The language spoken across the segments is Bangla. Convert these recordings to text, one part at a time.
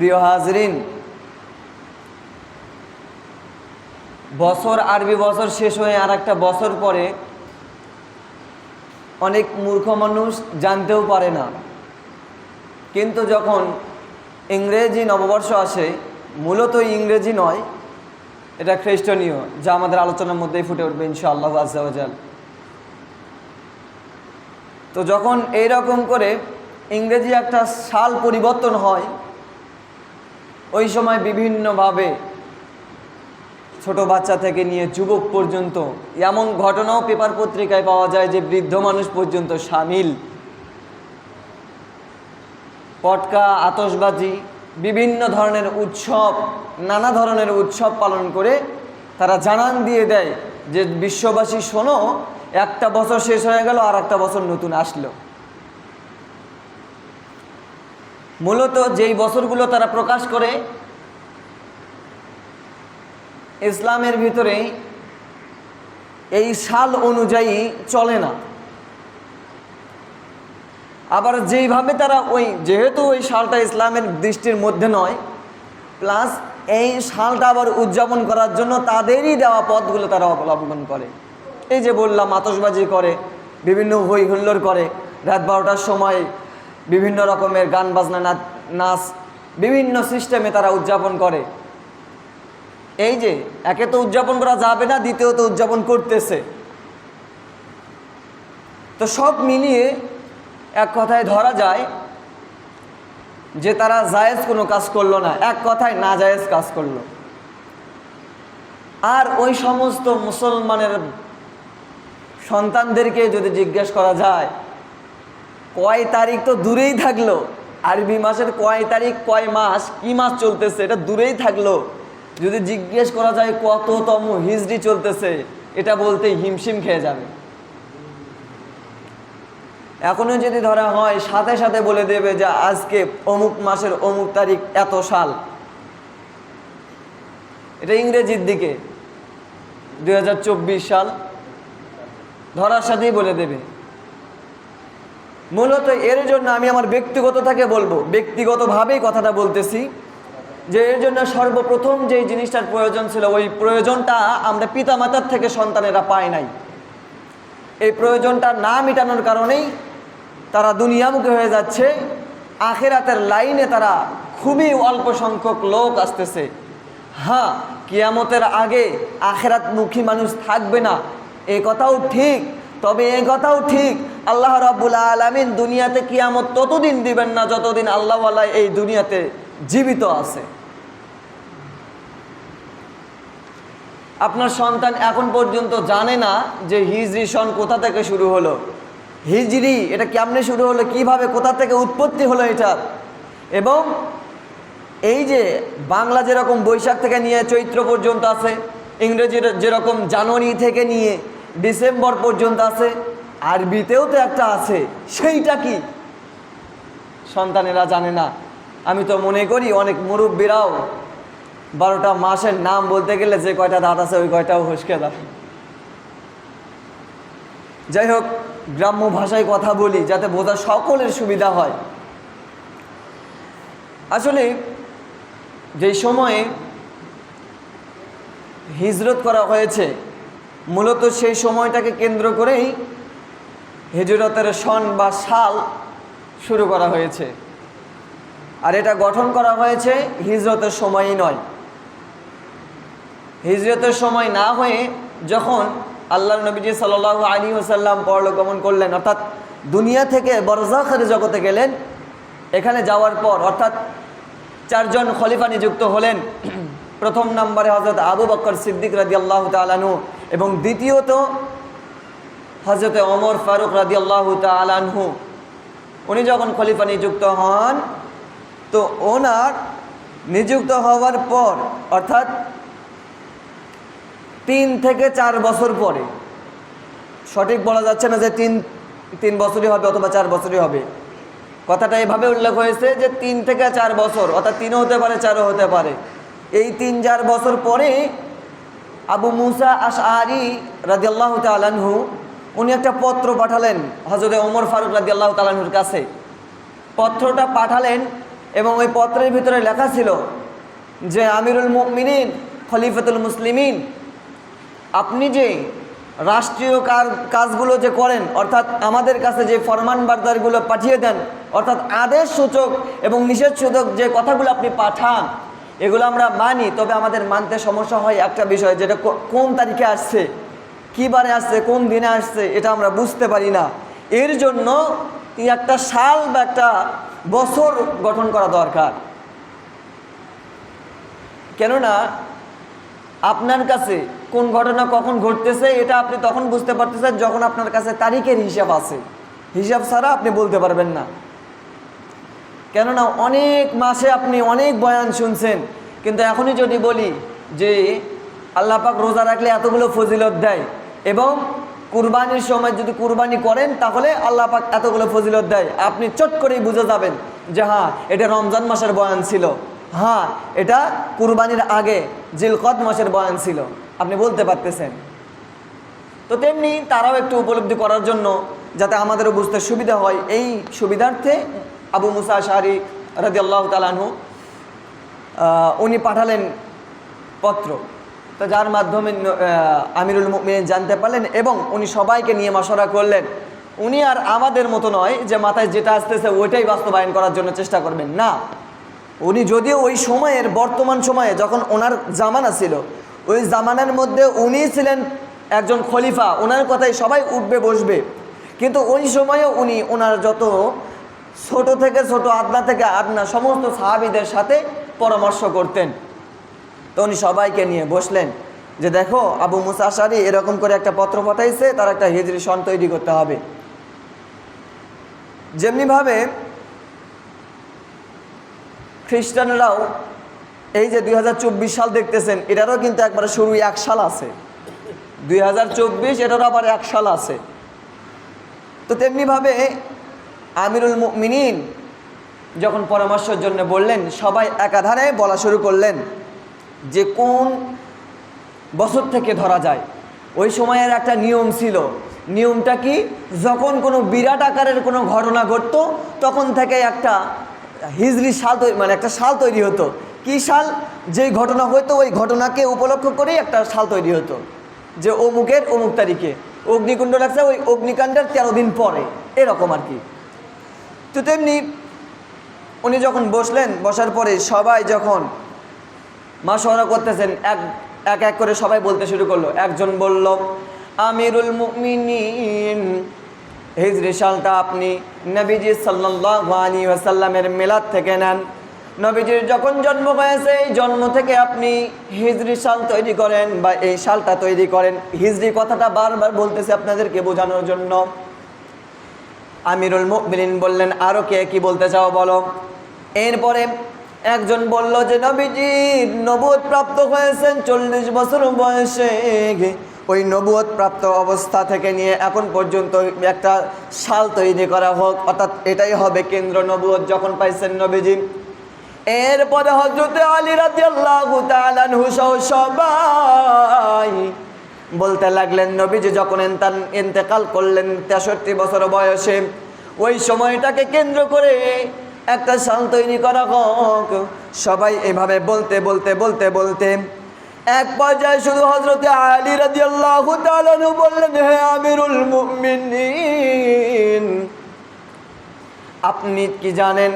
প্রিয় হাজরিন, বছর আরবি বছর শেষ হয়ে আর একটা বছর পরে অনেক মূর্খ মানুষ জানতেও পারে না। কিন্তু যখন ইংরেজি নববর্ষ আসে, মূলত ইংরেজি নয়, এটা খ্রিস্টনীয়, যা আমাদের আলোচনার মধ্যেই ফুটে উঠবে ইনশাআল্লাহ আজাল তো যখন এই রকম করে ইংরেজি একটা সাল পরিবর্তন হয় ওই সময় বিভিন্নভাবে ছোট বাচ্চা থেকে নিয়ে যুবক পর্যন্ত এমন ঘটনাও পেপার পত্রিকায় পাওয়া যায় যে বৃদ্ধ মানুষ পর্যন্ত সামিল। পটকা আতসবাজি বিভিন্ন ধরনের উৎসব, নানা ধরনের উৎসব পালন করে তারা জানান দিয়ে দেয় যে বিশ্ববাসী শোনো, একটা বছর শেষ হয়ে গেল আর একটা বছর নতুন আসলো। মূলত যেই বছরগুলো তারা প্রকাশ করে, ইসলামের ভিতরে এই সাল অনুযায়ী চলে না। আবার যেইভাবে তারা ওই, যেহেতু ওই সালটা ইসলামের দৃষ্টির মধ্যে নয়, প্লাস এই সালটা আবার উদযাপন করার জন্য তাদেরই দেওয়া পথগুলো তারা অবলম্বন করে। এই যে বললাম আতসবাজি করে, বিভিন্ন হই হুল্লোড় করে, রাত বারোটার সময় বিভিন্ন রকমের গান, বাজনা, নাচ বিভিন্ন সিস্টেমে তারা উদযাপন করে। এই যে, একে তো উদযাপন করা যাবে না, দ্বিতীয়ত উদযাপন করতেছে। তো সব মিলিয়ে এক কথায় ধরা যায় যে তারা জায়েজ কোনো কাজ করল না, এক কথায় না জায়েজ কাজ করল। আর ওই সমস্ত মুসলমানের সন্তানদেরকে যদি জিজ্ঞেস করা যায় কয় তারিখ তো দূরেই থাকল। আরবি মাসের কয় তারিখ, কয় মাস, কি মাস চলতেছে এটা দূরেই থাকল। যদি জিজ্ঞেস করা যায় কততম হিজড়ি চলতেছে, এটা বলতে হিমশিম খেয়ে যাবে। এখনও যদি ধরা হয়, সাথে সাথে বলে দেবে যে আজকে অমুক মাসের অমুক তারিখ এত সাল। এটা ইংরেজির দিকে দু হাজার চব্বিশ সাল। ধরার সাথেই বলে দেবে। মূলত এর জন্য আমি আমার ব্যক্তিগত থেকে বলব। ব্যক্তিগতভাবেই কথাটা বলতেছি যে এর জন্য সর্বপ্রথম যে জিনিসটার প্রয়োজন ছিল, ওই প্রয়োজনটা আমরা পিতামাতার থেকে সন্তানেরা পায় নাই। এই প্রয়োজনটা না মেটানোর কারণেই তারা দুনিয়ামুখী হয়ে যাচ্ছে। আখেরাতের লাইনে তারা খুবই অল্প সংখ্যক লোক আসতেছে। হ্যাঁ কিয়ামতের আগে আখেরাতমুখী মানুষ থাকবে না, এ কথাও ঠিক। তবে এ কথাও ঠিক। আল্লাহ রাবুল আলমিন দুনিয়াতে কিয়ামত ততদিন দিবেন না যতদিন আল্লাহওয়ালা এই দুনিয়াতে জীবিত আছে। আপনার সন্তান এখন পর্যন্ত জানে না যে হিজরি সন কোথা থেকে শুরু হলো। হিজরি এটা কেমনে শুরু হলো, কীভাবে কোথা থেকে উৎপত্তি হলো এটা। এবং এই যে বাংলা যেরকম বৈশাখ থেকে নিয়ে চৈত্র পর্যন্ত আছে ইংরেজির যেরকম জানুয়ারি থেকে নিয়ে ডিসেম্বর পর্যন্ত আছে, আরবিতেও তো একটা আছে, সেইটা কি? সন্তানেরা জানে না। আমি তো মনে করি অনেক মুরব্বীরাও বারোটা মাসের নাম বলতে গেলে যে কয়টা দাঁত আছে, ওই কয়টাও হসকে দাঁত যাই হোক, গ্রাম্য ভাষায় কথা বলি যাতে বোঝা সকলের সুবিধা হয়। আসলে যেই সময়ে হিজরত করা হয়েছে মূলত সেই সময়টাকে কেন্দ্র করেই হিজরতের সন বা সাল শুরু করা হয়েছে। আর এটা গঠন করা হয়েছে হিজরতের সময়ই নয়। হিজরতের সময় না হয়ে যখন আল্লাহ নবীজি সাল আলী ওসাল্লাম পরলোকগমন করলেন, অর্থাৎ দুনিয়া থেকে বরজাখের জগতে গেলেন, এখানে যাওয়ার পর, অর্থাৎ চারজন খলিফা নিযুক্ত হলেন। প্রথম নম্বরে হজরত আবু বক্কর সিদ্দিক রাজি আল্লাহ তালানহু এবং দ্বিতীয়ত হজরত অমর ফারুক রাজি আল্লাহ তালানহু উনি যখন খলিফা নিযুক্ত হন, তো ওনার নিযুক্ত হওয়ার পর, অর্থাৎ তিন থেকে চার বছর পরে, সঠিক বলা যাচ্ছে না যে তিন তিন বছরই হবে অথবা চার বছরই হবে। কথাটা এভাবে উল্লেখ হয়েছে যে তিন থেকে চার বছর, অর্থাৎ তিনও হতে পারে, চারও হতে পারে। এই তিন চার বছর পরে আবু মুসা আশ আরি রাজি আল্লাহ তালানহু উনি একটা পত্র পাঠালেন হজরত ওমর ফারুক রাজি আল্লাহ তালানহুর কাছে। পত্রটা পাঠালেন এবং ওই পত্রের ভিতরে লেখা ছিল যে, আমিরুল মুমিনিন, খলিফাতুল মুসলিমিন, আপনি যে রাষ্ট্রীয় কাজগুলো যে করেন, অর্থাৎ আমাদের কাছে যে ফরমান বার্তারগুলো পাঠিয়ে দেন, অর্থাৎ আদেশ সূচক এবং নিষেধ সূচক যে কথাগুলো আপনি পাঠান এগুলো আমরা মানি, তবে আমাদের মানতে সমস্যা হয় একটা বিষয়, যেটা কোন তারিখে আসছে, কী বারে আসছে, কোন দিনে আসছে, এটা আমরা বুঝতে পারি না। এর জন্য একটা সাল বা একটা বছর গঠন করা দরকার। কেননা, আপনার কাছে কোন ঘটনা কখন ঘটতেছে, এটা আপনি তখন বুঝতে পারতেছেন, যখন আপনার কাছে তারিখের হিসাব আছে। হিসাব ছাড়া আপনি বলতে পারবেন না। কেননা অনেক মাসে আপনি অনেক বয়ান শুনছেন, কিন্তু এখনই যদি বলি যে আল্লাহ পাক রোজা রাখলে এতগুলো ফজিলত দেয় এবং কুরবানির সময় যদি কুরবানি করেন, তাহলে আল্লাহ পাক এতগুলো ফজিলত দেয়। আপনি চট করেই বুঝে যাবেন যে হ্যাঁ এটা রমজান মাসের বয়ান ছিল। হ্যাঁ এটা কুরবানির আগে জিলকদ মাসের বয়ান ছিল। আপনি বলতে পারতেছেন। তো তেমনি তারাও একটু উপলব্ধি করার জন্য যাতে আমাদেরও বুঝতে সুবিধা হয়। এই সুবিধার্থে আবু মুসা শাহরি রাজি আল্লাহ তালানহু উনি পাঠালেন পত্র। তো যার মাধ্যমে আমিরুল মুমিনিন জানতে পারলেন এবং উনি সবাইকে নিয়ে মশলা করলেন। উনি আর আমাদের মতো নয় যে মাথায় যেটা আসতেছে ওইটাই বাস্তবায়ন করার জন্য চেষ্টা করবেন। না। উনি যদিও ওই সময়ের বর্তমান সময়ে যখন ওনার জামানা ছিল, ওই জামানার মধ্যে উনি ছিলেন একজন খলিফা, ওনার কথায় সবাই উঠবে, বসবে। কিন্তু ওই সময়ে উনি ওনার যত ছোট থেকে ছোট, আদনা থেকে আদনা, সমস্ত সাহাবিদের সাথে পরামর্শ করতেন। তো উনি সবাইকে নিয়ে বসলেন যে দেখো, আবু মুসা আশারি এরকম করে একটা পত্র পাঠাইছে, তার একটা হিজরি সন তৈরি করতে হবে। যেমনিভাবে খ্রিস্টানরাও এই যে দুই হাজার চব্বিশ সাল দেখতেছেন, এটারও কিন্তু একবারে শুরু এক সাল আছে। দুই হাজার চব্বিশ, এটারও আবার এক সাল আছে। তো তেমনিভাবে আমিরুল মিনিন যখন পরামর্শের জন্য বললেন, সবাই একাধারে বলা শুরু করলেন যে কোন বছর থেকে ধরা যায়। ওই সময়ের একটা নিয়ম ছিল। নিয়মটা কি? যখন কোনো বিরাট আকারের কোনো ঘটনা ঘটতো, তখন থেকে একটা হিজরি সাল তৈরি মানে একটা সাল তৈরি হতো। কি সাল যেই ঘটনা হতো ওই ঘটনাকে উপলক্ষ করেই একটা সাল তৈরি হতো। যে অমুকের অমুক তারিখে। অগ্নিকুণ্ড লাগছে, ওই অগ্নিকাণ্ডের তেরো দিন পরে। এরকম আর কি। তো তেমনি উনি যখন বসলেন, বসার পরে সবাই যখন মাসোয়ারা করতেছেন, এক এক এক করে সবাই বলতে শুরু করল। একজন বলল, আমিরুল মুমিনিন, হিজরি সালটা আপনি নবীজি সাল্লাল্লাহু আলাইহি ওয়াসাল্লামের মিলাদ থেকে নেন। নবীজির যখন জন্ম হয়েছে, এই জন্ম থেকে আপনি হিজরি সাল তৈরি করেন বা এই সালটা তৈরি করেন। হিজরি কথাটা বারবার বলতেছে আপনাদেরকে বোঝানোর জন্য। আমিরুল মুমিনিন বললেন আরও কে কি বলতে চাও বলো? এরপরে একজন বলল যে, নবীজি নবুয়ত প্রাপ্ত হয়েছেন চল্লিশ বছর বয়সে ওই নবুয়ত প্রাপ্ত অবস্থা থেকে নিয়ে এখন পর্যন্ত একটা সাল তৈরি করা হোক, অর্থাৎ এটাই হবে কেন্দ্র নবুয়ত যখন পাইছেন নবীজি। এরপরে হজরতে আলী আনহু সহ সবাই বলতে লাগলেন, নবীজি যখন এন্তান ইন্তেকাল করলেন তেষট্টি বছর বয়সে, ওই সময়টাকে কেন্দ্র করে একটা সাল তৈরি করা হোক। সবাই এভাবে বলতে বলতে বলতে বলতে এক পর্যায়ে শুধু হজরতে আলী তাআলা আনহু বললেন, হে আমিরুল মুমিনিন, আপনি কি জানেন,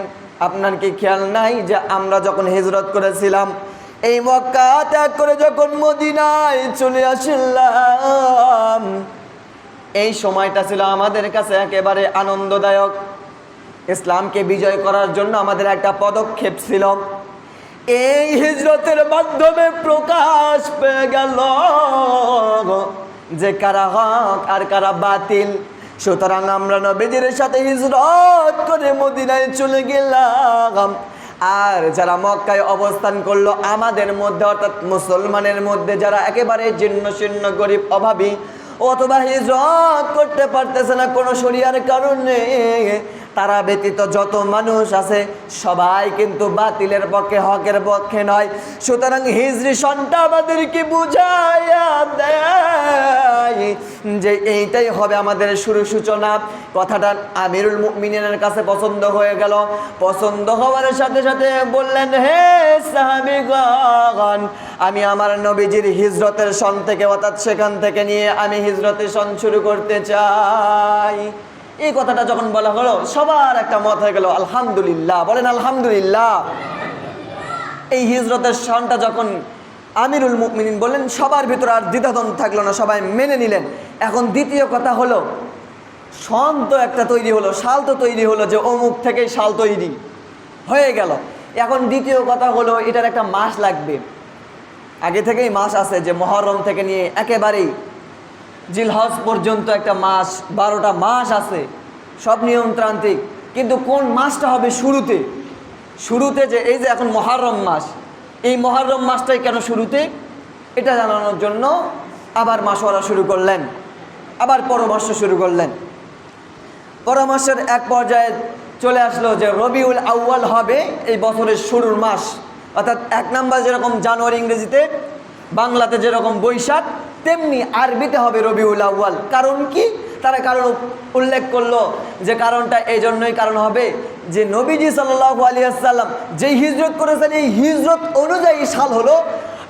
আপনার কি খেয়াল নাই যে আমরা যখন হিজরত করেছিলাম এই মক্কা ত্যাগ করে যখন মদিনায় চলে আসলাম, এই সময়টা ছিল আমাদের কাছে একেবারে আনন্দদায়ক। ইসলামকে বিজয় করার জন্য আমাদের একটা পদক্ষেপ ছিল। এই হিজরতের মাধ্যমে প্রকাশ পেয়ে গেল যে কারা হক আর কারা বাতিল। সুতরাং আমরা নবীজির সাথে হিজরত করে মদিনায় চলে গেলাম। আর যারা মক্কায় অবস্থান করল, আমাদের মধ্যে, অর্থাৎ মুসলমানের মধ্যে যারা একেবারে জীর্ণ শীর্ণ গরিব অভাবী, অথবা হিজরত করতে পারতেছে না কোনো শরিয়ার কারণে তারা ব্যতীত যত মানুষ আছে, সবাই কিন্তু বাতিলের পক্ষে, হকের পক্ষে নয়। সুতরাং হিজরি সনটা আমাদেরকে বুঝাইয়া দেয় যে এইটাই হবে আমাদের শুরু সূচনা। কথাটা আমিরুল মুমিনের কাছে পছন্দ হয়ে গেল। পছন্দ হওয়ার সাথে সাথে বললেন, হে সাহাবিগণ, আমি আমার নবীজির হিজরতের সন থেকে, অর্থাৎ সেখান থেকে নিয়ে আমি হিজরতের সন শুরু করতে চাই। এই কথাটা যখন বলা হলো, সবার একটা মত হয়ে গেল, আলহামদুলিল্লাহ। বলেন আলহামদুলিল্লাহ। এই হিজরতের সনটা যখন আমিরুল মুকমিনিন বললেন, সবার ভিতরে আর দ্বিধাদ্বন্দ্ব থাকল না, সবাই মেনে নিলেন। এখন দ্বিতীয় কথা হলো সন তো একটা তৈরি হলো, শাল তো তৈরি হলো যে অমুক থেকেই শাল তৈরি। হয়ে গেল। এখন দ্বিতীয় কথা হলো, এটার একটা মাস লাগবে। আগে থেকেই মাস আছে যে মহরম থেকে নিয়ে একেবারেই জিলহজ পর্যন্ত একটা মাস, বারোটা মাস আছে। সব নিয়মতান্ত্রিক কিন্তু কোন মাসটা হবে শুরুতে? শুরুতে যে এই যে এখন মহারম মাস, এই মহারম মাসটাই কেন শুরুতে? এটা জানানোর জন্য আবার মাস মাসওয়ারা শুরু করলেন। আবার পরামর্শ শুরু করলেন। পরামর্শের এক পর্যায়ে চলে আসলো যে রবিউল আউয়াল হবে এই বছরের শুরুর মাস। অর্থাৎ এক নাম্বার যেরকম জানুয়ারি ইংরেজিতে বাংলাতে যেরকম বৈশাখ, তেমনি আরবিতে হবে রবিউল আউয়াল। কারণ কি? তারা কারণ উল্লেখ করল যে কারণটা এই জন্যই কারণ হবে যে নবীজি সাল্লাহ আলিয়াল্লাম যেই হিজরত করেছেন, এই হিজরত অনুযায়ী সাল হলো,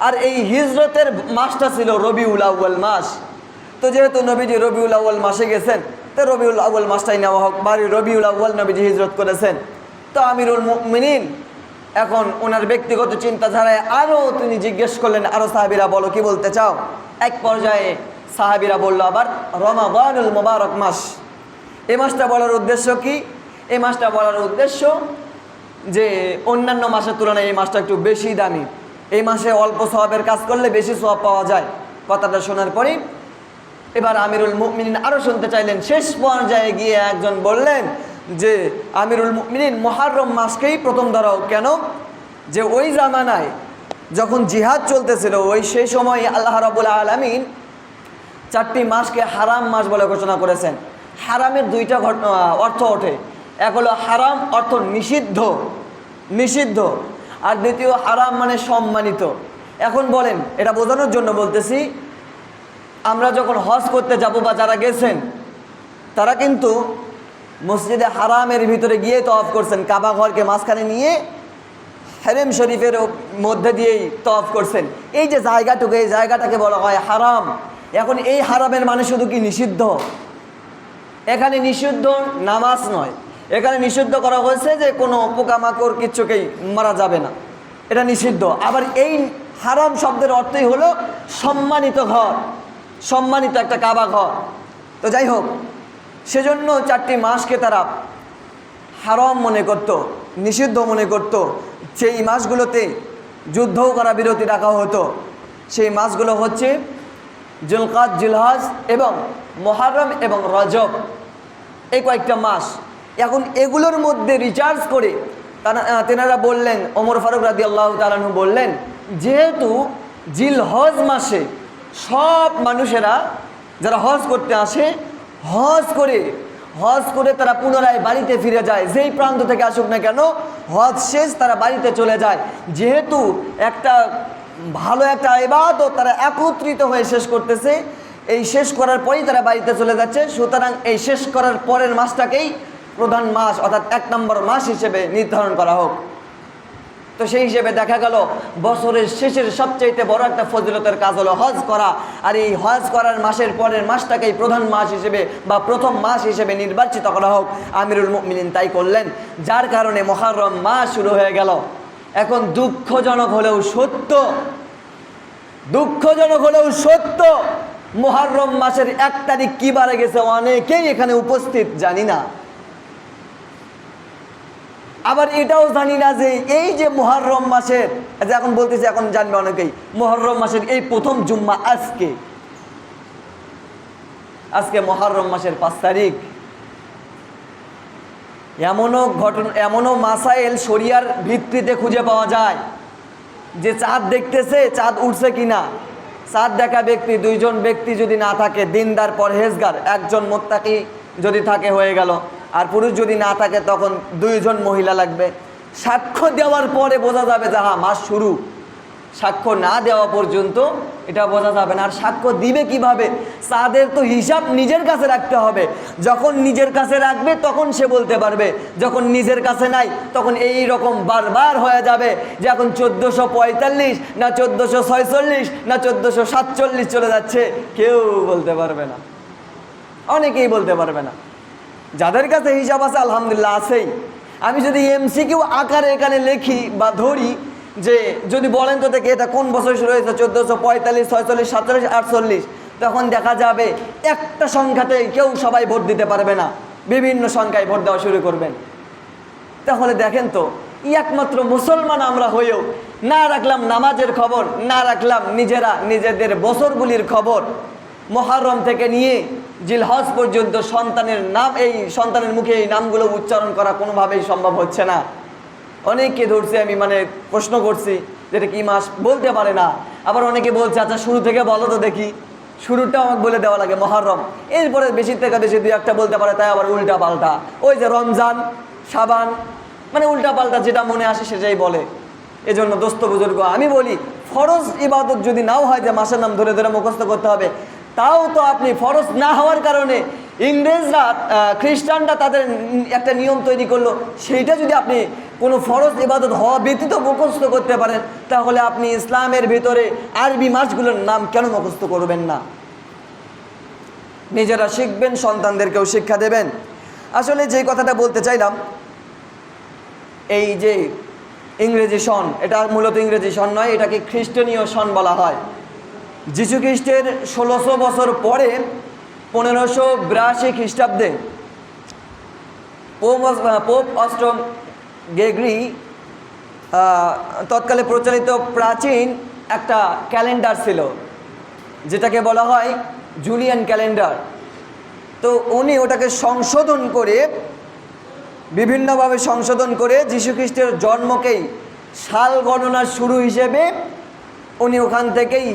আর এই হিজরতের মাসটা ছিল রবিউল আউয়াল মাস। তো যেহেতু নবীজি রবিউল আউ্য়াল মাসে গেছেন, তো রবিউল আউ্য়াল মাসটাই নেওয়া হোক। বাড়ি রবিউল আউ্য়াল নবীজি হিজরত করেছেন। তো আমিরুল মুমিনিন এখন ওনার ব্যক্তিগত চিন্তাধারায় আরও তিনি জিজ্ঞেস করলেন আরও সাহাবিরা বলো, কি বলতে চাও? এক পর্যায়ে সাহাবিরা বলল আবার রমাবানুল মোবারক মাস। এই মাসটা বলার উদ্দেশ্য কি? এই মাসটা বলার উদ্দেশ্য যে অন্যান্য মাসের তুলনায় এই মাসটা একটু বেশি দামি। এই মাসে অল্প সওয়াবের কাজ করলে বেশি সওয়াব পাওয়া যায়। কথাটা শোনার পরেই এবার আমিরুল মুমিনিন আরও শুনতে চাইলেন। শেষ পর্যায়ে গিয়ে একজন বললেন যে আমিরুল মুমিনিন মহারম মাসকেই প্রথম ধরাও কেন? যে ওই জামানায় যখন জিহাদ চলতেছিল, ওই সেই সময় আল্লাহ রাবুল আলমিন চারটি মাসকে হারাম মাস বলে ঘোষণা করেছেন। হারামের দুইটা ঘটনা অর্থ ওঠে। এক হলো হারাম অর্থ নিষিদ্ধ। নিষিদ্ধ। আর দ্বিতীয় হারাম মানে সম্মানিত। এখন বলেন, এটা বোঝানোর জন্য বলতেছি, আমরা যখন হজ করতে যাব বা যারা গেছেন, তারা কিন্তু মসজিদে হারামের ভিতরে গিয়ে তফ করছেন। কাবা ঘরকে মাঝখানে নিয়ে হেরেম শরীফের মধ্যে দিয়েই তফ করছেন। এই যে জায়গাটুকু, এই জায়গাটাকে বলা হয় হারাম। এখন এই হারামের মানে শুধু কি নিষিদ্ধ? এখানে নিষিদ্ধ নামাজ নয়। এখানে নিষিদ্ধ করা হয়েছে যে কোনো পোকামাকড় কিচ্ছুকেই মারা যাবে না। এটা নিষিদ্ধ। আবার এই হারাম শব্দের অর্থই হলো সম্মানিত ঘর, সম্মানিত একটা কাবা ঘর। তো যাই হোক সেজন্য চারটি মাসকে তারা হারাম মনে করত, নিষিদ্ধ মনে করত। সেই মাসগুলোতে যুদ্ধও করা বিরতি রাখা হতো, সেই মাসগুলো হচ্ছে জুলকাত জুলহাজ এবং মহারম এবং রজব। এই কয়েকটা মাস। এখন এগুলোর মধ্যে রিচার্জ করে তারা তেনারা বললেন, ওমর ফারুক রাদি আল্লাহ তালানহু বললেন, যেহেতু জিল হজ মাসে সব মানুষেরা যারা হজ করতে আসে হজ করে হজ করে তারা পুনরায় বাড়িতে ফিরে যায়। যেই প্রান্ত থেকে আসুক না কেন, হজ শেষ, তারা বাড়িতে চলে যায়। যেহেতু একটা ভালো একটা এবাদত তারা একত্রিত হয়ে শেষ করতেছে, এই শেষ করার পরেই তারা বাড়িতে চলে যাচ্ছে। সুতরাং এই শেষ করার পরের মাসটাকেই প্রধান মাস, অর্থাৎ এক নম্বর মাস হিসেবে নির্ধারণ করা হোক। তো সেই হিসেবে দেখা গেল, বছরের শেষের সবচাইতে বড় একটা ফজিলতের কাজ হলো হজ করা। আর এই হজ করার মাসের পরের মাসটাকেই প্রধান মাস হিসেবে বা প্রথম মাস হিসেবে নির্বাচিত করা হোক, আমিরুল মুমিনিন তাই করলেন। যার কারণে মহারম মাস শুরু হয়ে গেল। এখন দুঃখজনক হলেও সত্য, দুঃখজনক হলেও সত্য, মহারম মাসের এক তারিখ কি বারে গেছে অনেকেই এখানে উপস্থিত জানি না। আবার এটাও জানি না যে এই যে মহরম মাসের যে এখন বলতেছি, এখন জানবে অনেকেই মহরম মাসের এই প্রথম জুম্মা আজকে। আজকে মহরম মাসের পাঁচ তারিখ। এমনও ঘটনা, এমনও মাসাইল শরিয়ার ভিত্তিতে খুঁজে পাওয়া যায় যে চাঁদ দেখতেছে, চাঁদ উঠছে কিনা। চাঁদ দেখা ব্যক্তি, দুইজন ব্যক্তি যদি না থাকে, দিনদার, পরহেজগার, একজন মোত্তাকি যদি থাকে, হয়ে গেল। আর পুরুষ যদি না থাকে, তখন দুইজন মহিলা লাগবে। সাক্ষ্য দেওয়ার পরে বোঝা যাবে যে হ্যাঁ মাস শুরু। সাক্ষ্য না দেওয়া পর্যন্ত এটা বোঝা যাবে না। আর সাক্ষ্য দিবে কীভাবে? তাদের তো হিসাব নিজের কাছে রাখতে হবে। যখন নিজের কাছে রাখবে, তখন সে বলতে পারবে। যখন নিজের কাছে নাই, তখন এই রকম বারবার হয়ে যাবে যে, এখন চোদ্দোশো পঁয়তাল্লিশ, না চোদ্দোশো ছয়চল্লিশ, না চোদ্দোশো সাতচল্লিশ চলে যাচ্ছে। কেউ বলতে পারবে না। অনেকেই বলতে পারবে না। যাদের কাছে হিসাব আছে, আলহামদুলিল্লাহ আছেই। আমি যদি এমসিকিউ আকারে এখানে লেখি বা ধরি যে, যদি বলেন তো দেখে এটা কোন বছর শুরু হয়েছে, চোদ্দোশো পঁয়তাল্লিশ, ছয়চল্লিশ, সাতচল্লিশ, আটচল্লিশ, তখন দেখা যাবে একটা সংখ্যাতে কেউ সবাই ভোট দিতে পারবে না। বিভিন্ন সংখ্যায় ভোট দেওয়া শুরু করবেন। তাহলে দেখেন তো, একমাত্র মুসলমান আমরা হয়েও না রাখলাম নামাজের খবর, না রাখলাম নিজেরা নিজেদের বছরগুলির খবর। মহারম থেকে নিয়ে জিলহজ পর্যন্ত সন্তানের নাম, এই সন্তানের মুখে এই নামগুলো উচ্চারণ করা কোনোভাবেই সম্ভব হচ্ছে না। অনেককে ধরছি, আমি মানে প্রশ্ন করছি যেটা কি মাস? বলতে পারে না। আবার অনেকে বলছে আচ্ছা শুরু থেকে বলো তো দেখি। শুরুটা আমাকে বলে দেওয়া লাগে, মহারম। এরপরে বেশি থেকে বেশি দুই একটা বলতে পারে, তাই আবার উল্টা পাল্টা ওই যে রমজান, সাবান মানে উল্টা পাল্টা যেটা মনে আসে সেটাই বলে। এজন্য দোস্ত বুজুর্গ, আমি বলি, ফরজ ইবাদত যদি নাও হয় যে মাসের নাম ধরে ধরে মুখস্থ করতে হবে তাও তো আপনি ফরজ না হওয়ার কারণে ইংরেজরা খ্রিস্টানরা তাদের একটা নিয়ম তৈরি করল। সেইটা যদি আপনি কোনো ফরজ ইবাদত হওয়া ব্যতীত মুখস্থ করতে পারেন, তাহলে আপনি ইসলামের ভিতরে আরবি মাসগুলোর নাম কেন মুখস্থ করবেন না? নিজেরা শিখবেন, সন্তানদেরকেও শিক্ষা দেবেন। আসলে যে কথাটা বলতে চাইলাম, এই যে ইংরেজি সন, এটা মূলত ইংরেজি সন নয়, এটাকে খ্রিস্টনীয় সন বলা হয়। খ্রিস্টের ষোলোশো বছর পরে পনেরোশো বিরাশি খ্রিস্টাব্দে পোপ পোপ অষ্টম গেগরি তৎকালে প্রচলিত প্রাচীন একটা ক্যালেন্ডার ছিল, যেটাকে বলা হয় জুলিয়ান ক্যালেন্ডার। তো উনি ওটাকে সংশোধন করে, বিভিন্নভাবে সংশোধন করে যীশুখ্রিস্টের জন্মকেই সাল গণনার শুরু হিসেবে উনি ওখান থেকেই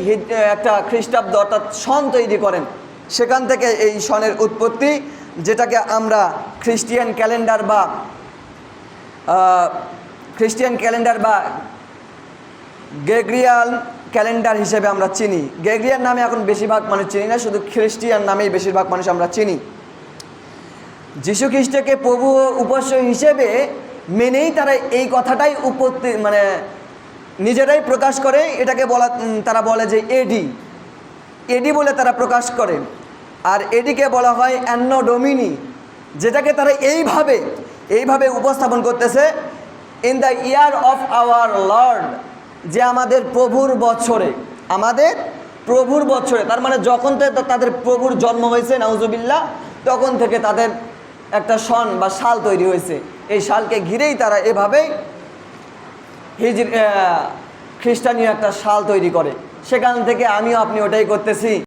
একটা খ্রিস্টাব্দ অর্থাৎ সন তৈরি করেন। সেখান থেকে এই সনের উৎপত্তি, যেটাকে আমরা খ্রিস্টিয়ান ক্যালেন্ডার বা খ্রিস্টিয়ান ক্যালেন্ডার বা গ্রেগরিয়ান ক্যালেন্ডার হিসেবে আমরা চিনি। গ্রেগরিয়ান নামে এখন বেশিরভাগ মানুষ চিনি না, শুধু খ্রিস্টিয়ান নামেই বেশিরভাগ মানুষ আমরা চিনি। যীশু খ্রিস্টকে প্রভু উপাস্য হিসেবে মেনেই তারা এই কথাটাই উপত্তি মানে নিজেরাই প্রকাশ করে, এটাকে বলা তারা বলে যে এডি এডি বলে তারা প্রকাশ করে। আর এডিকে বলা হয় অ্যান্ন ডোমিনি, যেটাকে তারা এইভাবে এইভাবে উপস্থাপন করতেছে in the year of our lord যে আমাদের প্রভুর বছরে, আমাদের প্রভুর বছরে, তার মানে যখন থেকে তাদের প্রভুর জন্ম হয়েছে, নাউজুবিল্লাহ, তখন থেকে তাদের একটা সন বা শাল তৈরি হয়েছে। এই শালকে ঘিরেই তারা এভাবেই হিজর খ্রিস্টানীয় একটা শাল তৈরি করে। সেখান থেকে আমিও আপনি ওটাই করতেছি।